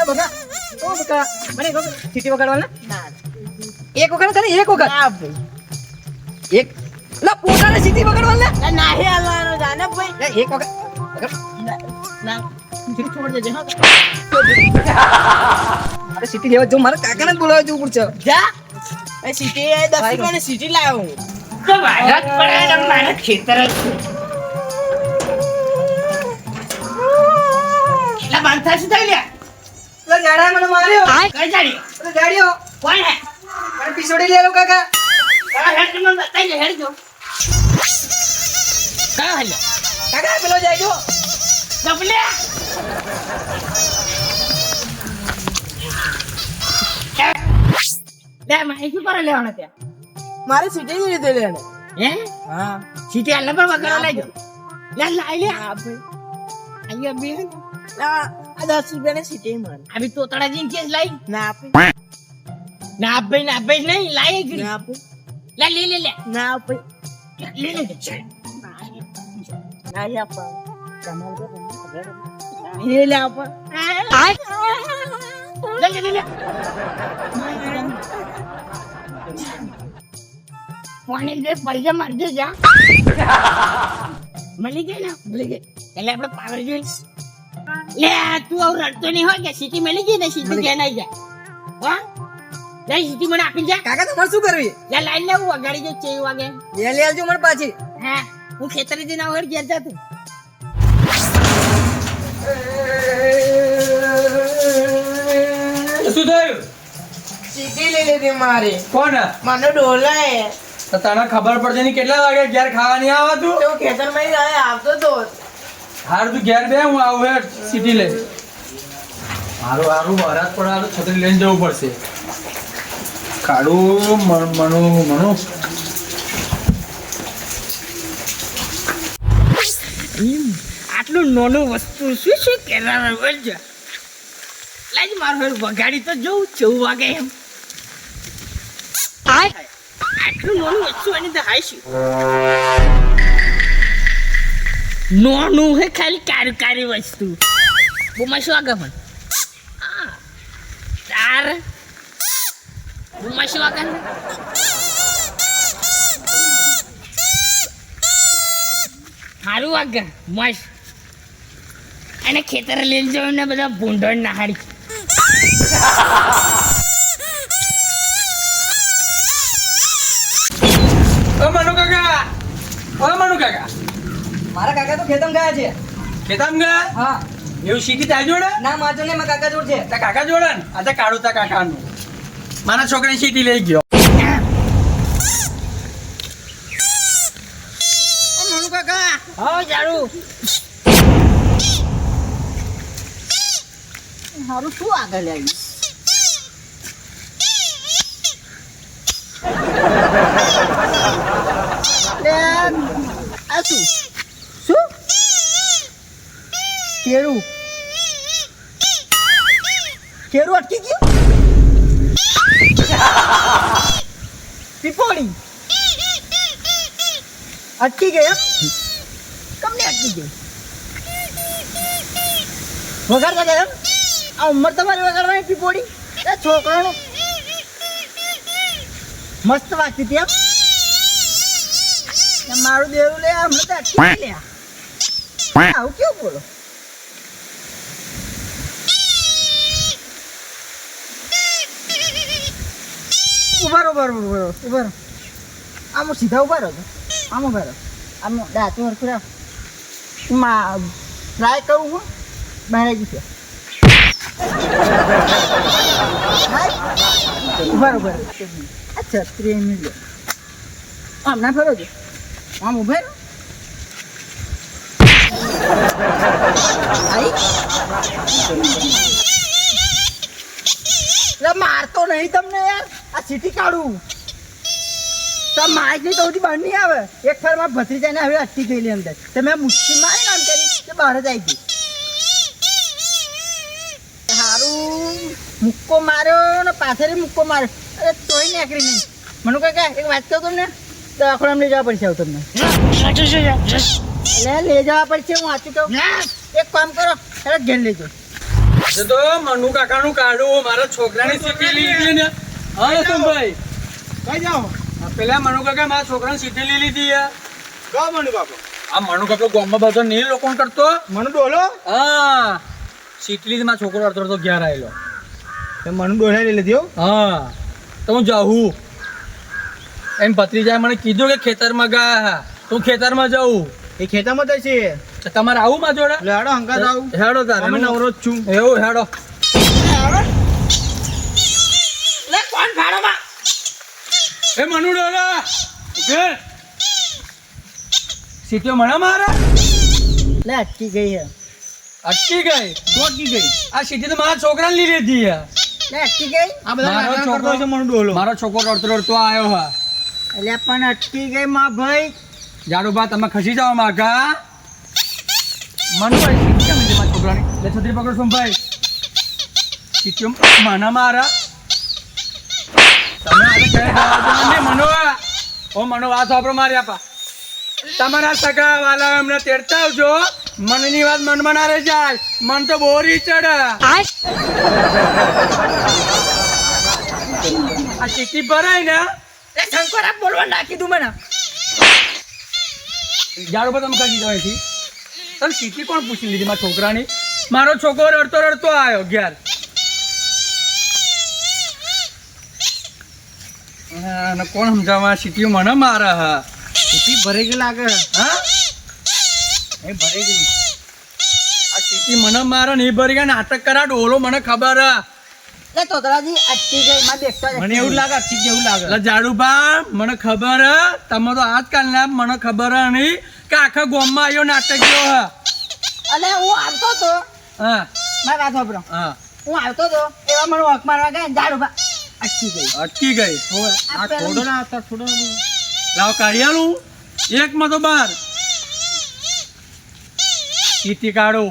એ બકા ઓ બકા. મને વખત સીટી વગાડવાના? ના. એક વખત ખાલી એક વખત ના ભાઈ. એક. લા પોતાને સીટી વગાડવાના? ના નાહી હાલવાનો જાને ભાઈ. એક વખત ના ના. છોડ દેજે હા. મારે સીટી લેવા જો મારે કાકાને બોલાવવા જવું પડશે. જા. એ સીટી એ દસ રૂપિયાની સીટી લાવ્યો હું તો મારા ખેતર જ લા, બાંધતા શું થઈ લ્યા? પેલા જાડાએ મને માર્યો કઈ જાડી? પેલો જાડિયો કોણ હે? મને પીછોડી લેલો કાકા કયો હેડ તમે બતાવી દે, હેડ જો. કયો હાલ્યો? કાકા પેલો જાડ્યો ગબલ્યા! લે, મારે શું કરે લેવાના ત્યાં? મારે સીટી હે? હા સીટી હાલને પણ વગાડવા લઈ લે, લાઈ લે. હા અહીંયા બે ના દસ રૂપિયાની સીટી મને આ બી તોતળા કેસ લાઈ. ના આપે. ના ભાઈ ના ભાઈ નહીં લાઈ ગઈ. ના આપે. લે લે લે લે. ના આપે. લે લે ના લે આપે તમારે લે આપે લે લે લે લે. પાણી દે પૈસા મારજે જા. મળી ગઈ ને? મળી ગઈ. એટલે આપણે પાવર જોઈ લે તું આવું રડતો નહીં હોય કે સીટી મળી ગઈ ને સીટી ક્યાં નહીં જાય. હા? લે સીટી મને આપી જા. કાકા તમારે શું કરવી? લે લાઈન લેવું વગાડી જો ચેવી વાગે. લે લે આવજો મને પાછી. હા? હું ખેતરે જઈને આવું ઘેર જા તું. શું થયું? સીટી લઈ લીધી મારી. કોણ? મને ડોલાય તો તને ખબર પડશે નહીં કેટલા વાગે ઘેર ખાવાની આવે તું તો ખેતરમાં માં આવતો તો હાર તું ઘેર બે હું આવું હે સિટી લે મારું હારું વરાત પણ હારું છત્રી લઈને જવું પડશે. કાઢું મણ- મણું આટલું નાનું વસ્તુ શું શું કેનારા બોલજો. લાજ મારું હારું વગાડી તો જોઉં ચૌ વાગે એમ. આટલું નાનું વસ્તુ એની તો હાય શું? નાનું હે ખાલી કારી કારી વસ્તુ. બુમા શું આગળ પણ તાર. બુમા શું આગળ સારું વાગે મસ્ત. અને ખેતર લઈને જવું ને બધા ભૂંડણ નાહાડી. મનુ કાકા. મનુ કાકા. મારા કાકા તો ખેતમ ગયા છે. ખેતમ ગયા? હા. એવું સીટી તારી જોડે? ના માજો ને મારા કાકા જોડ છે. તા કાકા જોડે ને? આ તો કાળું તા કાકાનું. મારા છોકરાની સીટી લઈ ગયો. કાકા. હા જાડું. મારું શું આગળ આવ્યું આ શું શું? કેરું કેરું અટકી ગયું? પીપોળી? અટકી ગયા કમને અટકી ગઈ? વગાડતા ગયા એમ? આ ઉંમર તમારી વગાડવાની પીપોળી? એ છોકરાનો? મસ્ત વાગતી હતી એમ? મારું દેવું લે હમણાં તો અટકી લે. આવું કેવું બોલો? ઊભા રહો ઊભા રહો ઊભા રહો આમ સીધા ઊભા રહો આમ ઊભા રહો. આમ દાંતું હરખું રાખ. ટ્રાય કરું હું, બહાર જશે ઊભા ઊભા અચ્છા ત્રણ મિનિટ આમ ના ફરો છો? આમ ઊભા રહો. આઈ. એટલે મારતો નહીં તમને યાર. આ સીટી કાઢું. તો માઇકની સૌથી બહાર નહીં આવે. એક ફેર મારા ભત્રીજાને હવે અટકી ગયેલી અંદર. તો મેં મુશ્કેલ મારી ને આમ કરી તો બહાર જ આવી ગઈ. સારું મુક્કો માર્યો ને પાછળ મુક્કો માર્યો. અરે તોય નીકળી નહીં. મને કાકા એક વાત કહું તમને? દવાખાના લઈ જવા પડશે આવું તમને. એટલે લઈ જવા પડશે હું વાંચું કહું. એક કામ કરો તરત ઘેર લેજો આજે તો મનુ કાઢું મારા છોકરાની સીટી લીધી ને. હા ભાઈ કઈ જાઓ? આ પેલા મનુ કાકા મારા છોકરાની સીટી લઈ લીધી કહો મનુ આ મનુ કાકો ગામમાં બધો નહીં લોકો કરતો? મનુ ડોલો? હા. સીટી લીધી મારા છોકરો અડતો અડતો ઘેર આવેલો. મનુ ડોલા લઈ લીધી હા. તો હું જાઉં. એમ ભત્રીજાએ મને કીધું કે ખેતરમાં ગયા તું ખેતરમાં જાઉં. એ ખેતરમાં તો છે? તમારે આવું માં જોડે? હેડો હાડો હંગાત આવું. હેડો તારે અમે નવરો છું. એવું હેડો. લે કોણ ભાડોમાં એ મનુ ડોલા. ઉભે. સીટીઓ મણા મારે? લે અટકી ગઈ હે. અટકી ગઈ? અટકી ગઈ? આ સીટી તો મારા છોકરાને લઈ લીધી હે. લે અટકી ગઈ? આ બધા મારો છોકરો- છે મનુ ડોલો. મારો છોકરો રડતો રડતો આવ્યો હા. એટલે પણ અટકી ગઈ માં ભાઈ. જાડુબા તમે ખસી જાઓ માગા. મનુભાઈ કેમ લીધી મારા છોકરાની? લે છત્રી પકડ સોમભાઈ. સીટીઓ માના મારા. તમે આજે ઘરે જવા દો ને મનો ઓ મનો વાત સાંભળો મારી આપા. તમારા સગા વાલા એમને તેડતા આવજો મનની વાત મનમાં ના રહી જાય. મન તો બોરી ચડે. આ ચીઠી ભરાય ને. એ શંકર બોલવા નાખી દઉં મને. જાડો પર તમે કાઢી છે? તને સીટી કોણ પૂછી લીધી મારા છોકરાની? મારો છોકરો રડતો રડતો આવ્યો ઘેર. અને કોણ સમજાવવા સીટીઓ મને મારે હા? સીટી ભરાઈ ગઈ લાગે. હા? એ ભરાઈ ગઈ. આ સીટી મને મારે નહીં ભરી ગયા નાટક કરા ડોલો મને ખબર હા. લે તોતરાજી અટકી ગઈ માં દેખતો મને એવું લાગે અટકી જેવું લાગે. એટલે જાડુબા મને ખબર તમે તો આજકાલના મને ખબર નહીં. કે આખા ગામમાં આવ્યો નાટક ગયો હે. અલે હું આવતો તો હા. મારી વાત સાંભળો. હા. હું આવતો તો એવા મને વખ મારવા ગયા ઝાડ ઊભા. અટકી ગઈ. અટકી ગઈ. આ થોડો ના આવતા થોડો લાવ કાઢિયાલું. એક માં તો બાર. ચીટી કાઢો.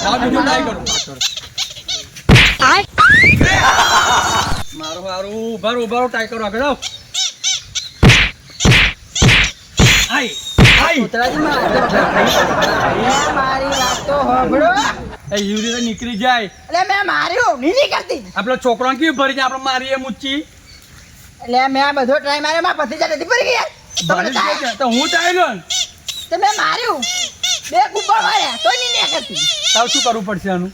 ટ્રાય મારું મારું ઊભા રહો, ઊભા રહો, try કરો આગળ આવો. આય, આય. તોતરાજી મારી વાત તો સાંભળો એ એવી રીતે નીકળી જાય. એટલે મેં માર્યું નહીં નીકળતી કરતી. આપડે છોકરો કેવી ભરી જાય? આપણે મારીએ મુચ્ચી એટલે મેં આ બધો ટ્રાય માર્યો મારા ભત્રીજા નથી પડી ગયા? જાય. તો હું ચાલ્યો તો મેં માર્યું. બે કુંભળ માર્યા તો નહીં નીકળતી કરતી. તાવ શું કરવું પડશે આનું?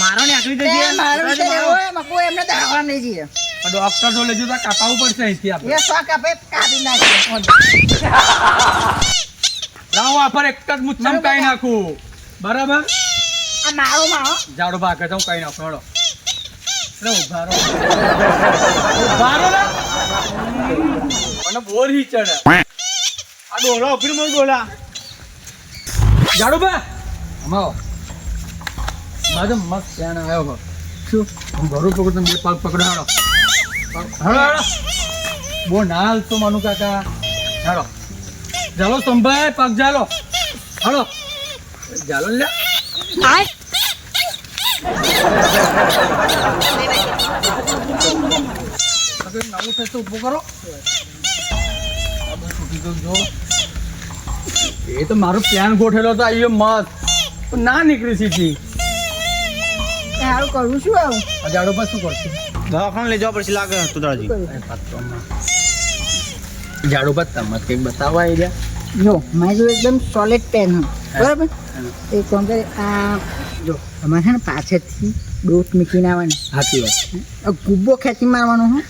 મારો ને આકરી દેજે મારો છે ઓય મકુ એમને દવાખાને નહીં જઈએ ડોક્ટર જો લેજો તો કાપાવું પડશે અહીંથી આપણે એ શોખ કાપે કાપી નાખીએ લાવો આ પર એક જ મુચ્છમ કાઈ નાખું. બરાબર? આ મારો મારો જાડો ભાગ હું કાઈ નાખું હળો રે ઊભા રહો. ઊભા રહો મને બોર હી ચડે. આ ડોળો ફિર મને બોલા. જાડો બા અમાવો માજો મસ્ત ત્યાં આવ્યો હો શું? હું ઘરું પકડું બે પગ પકડો હળો હેડો બહુ ના હાલતો માનું કાકા. હેડો ચાલો સંભાઈ પગ ચાલો હેડો ચાલો લે. નવું થશે ઊભો કરો. જો. એ તો મારો પ્લાન ગોઠેલો હતો આવ્યો મત ના નીકળી સીધી. સારું કરું શું આવું. અજાડો જાડો પર શું કરશું. દવાખાને લઈ જવા પડશે લાગે તુતરાજી જાડો પર તમે કંઈક બતાવવા રહ્યા જો મારી જોડે એકદમ સોલિડ પેન હોય બરાબર? એ કરે? આ જો અમારે છે ને પાછળથી ડોટ મૂકીને આવવાની સાચી વાત. ગુબ્બો ખેંચી મારવાનો હું.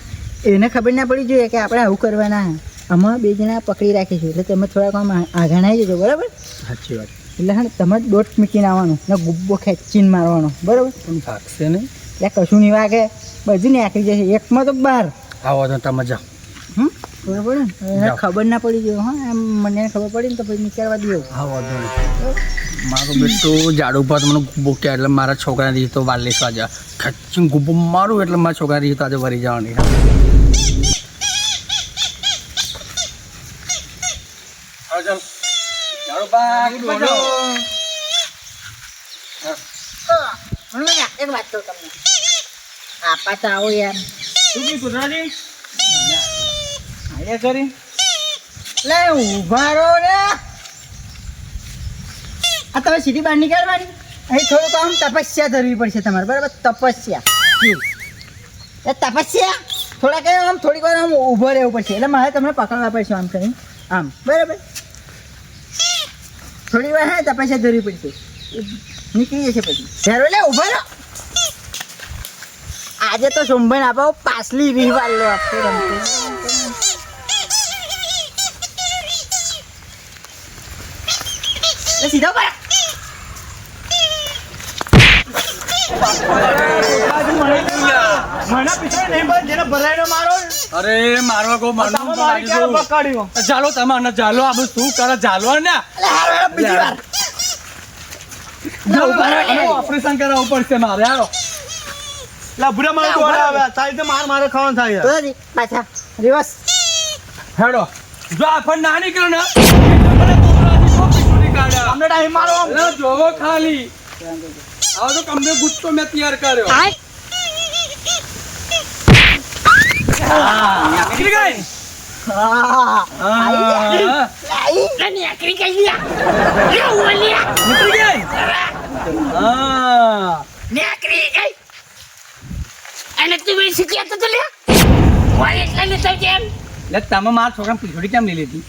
એને ખબર ના પડી જોઈએ કે આપણે આવું કરવાના અમે બે જણા પકડી રાખીશું એટલે તમે થોડાક આમ આગળ આવી જજો બરાબર? સાચી વાત. એટલે હા તમારે દોટ મૂકીને આવવાનું ને ગુબ્બો ખેંચીને મારવાનો બરાબર? પણ ભાગશે નહીં. ત્યાં કશું નહીં વાગે બધું નીકળી જશે એકમાં તો બહાર આવો તો તમે જાઓ. હમ? બરાબર ને? ખબર ના પડી ગયો હા એમ મને ખબર પડી ને તો પછી નીકળવા દો આવો તો મારું બેટું જાડુ પર મને ગુબ્બો કે એટલે મારા છોકરા દીધી તો વાર લેસવા જા ખચ્ચું ગુબ્બો મારું એટલે મારા છોકરા દીધી તો આજે વરી જવાની. એક વાત કહું તમને. આપા તો આવો યાર. આયા કરી લે ઊભા રહો રે. આ તમે સીધી બહાર નીકળવાની અહીં થોડુંક આમ તપસ્યા ધરવી પડશે તમારે, બરાબર? તપસ્યા. એ તપસ્યા? થોડાક આમ થોડીક વાર આમ ઊભો રહેવું પડશે. એટલે મારે તમને પકડવા પડશે આમ કરીને. આમ, બરાબર? થોડી વાર, હા, તપસ્યા ધરવી પડશે. નીકળી જશે પછી. ધરો લે, ઊભો રહો. આજે તો સોમભાઈ આપો પાછલી રીવાલ લો આપશે રમતો. સીધો પર અરે મારવા મારવા ચાલો તમે ચાલો આ બધું શું કરે ચાલો ને. ઓપરેશન કરાવવું પડશે મારે હાલો. લા ભૂરા મારો દોડા આવે. તારી તો માર મારે ખાવાનું થાય પાછા. રિવર્સ. હેડો. જો આપણ ના નીકળ્યો ને. અમને ટાઈમ મારો આમ. અરે જોવો ખાલી. આવો તો તમને ગુસ્સો મેં તૈયાર કર્યો. નીકળી ગઈ? નીકળી ગઈ. હા. ને આકરી કઈ અને તું તો લે. ઓય એટલે ને કેમ લે તમે મારા છોકરાને પીછોડી કેમ લઈ લીધી?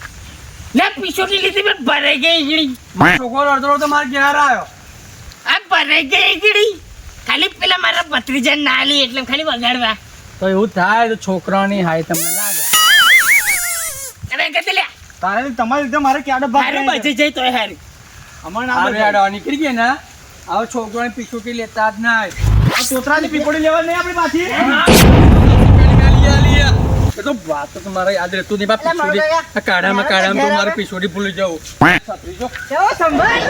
લે પીછોડી લીધી મેં ભરાઈ ગઈ ઈગડી મારો છોકરો અડધો તો મારા ઘેર આવ્યો આ ભરાઈ ગઈ ઈગડી ખાલી પેલા મારા ભત્રીજા ના લી એટલે ખાલી વગાડવા. તો એવું થાય તો છોકરાની હાય તમને લાગે. અરે કદી લે. તારે તમારી લીધે મારે ક્યારે ભાગ હારું બચી જાય તોય હારી. અમાર ના. હેડો નીકળી ગયા ને આવો છોકરાની પીછોડી લેતા જ ના આ તોતરાની પીપળી લેવા નહીં આપણી પાછી તો વાત તો મારા યાદ રહેતું નહીં બાપ પિછોડી. આ કાઢામાં કાઢામાં તો મારે પિછોડી ભૂલી જવું સાંભળી જો. સંભાળ